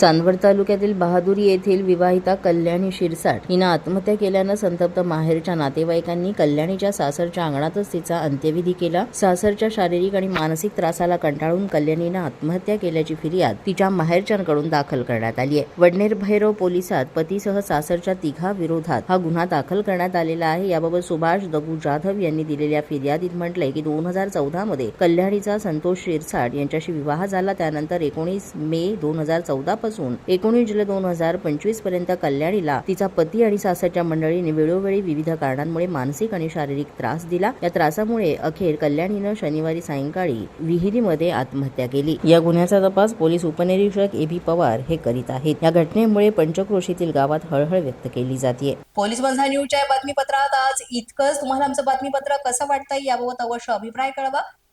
चांदवड तालुक्यातील बहादुरी येथील विवाहिता कल्याणी शिरसाट हिनं आत्महत्या केल्यानं संतप्त माहेरच्या नातेवाईकांनी कल्याणीच्या सासरच्या अंगणातच तिचा अंत्यविधी केला. सासरच्या शारीरिक आणि मानसिक त्रासाला कंटाळून कल्याणीनं आत्महत्या केल्याची फिर्याद तिच्या माहेरच्यांकडून दाखल करण्यात आली आहे वडनेर भैरव पोलिसात पतीसह सासरच्या तिघा विरोधात हा गुन्हा दाखल करण्यात आलेला आहे. याबाबत सुभाष दगू जाधव यांनी दिलेल्या फिर्यादीत म्हटलंय की दोन हजार चौदा मध्ये कल्याणीचा संतोष शिरसाट यांच्याशी विवाह झाला. त्यानंतर एकोणीस मे दोन हजार चौदा पासून एकोणीस जुलै दोन हजार पंचवीसपर्यंत कल्याणीला तिचा पती आणि सासरच्या मंडळीने वेळोवेळी विविध कारणांमुळे मानसिक आणि शारीरिक त्रास दिला. या त्रासामुळे अखेर कल्याणीनं शनिवारी सायंकाळी विहिरीमध्ये आत्महत्या केली. या गुन्ह्याचा तपास पोलीस उपनिरीक्षक ए बी पवार हे करीत आहेत. या घटनेमुळे पंचक्रोशीतील गावात हळहळ व्यक्त केली जाते पोलीस बंधा न्यूजच्या बातमीपत्रात आज इतकंच. तुम्हाला आमचं बातमीपत्र कसं वाटतंय याबाबत अवश्य अभिप्राय कळवा.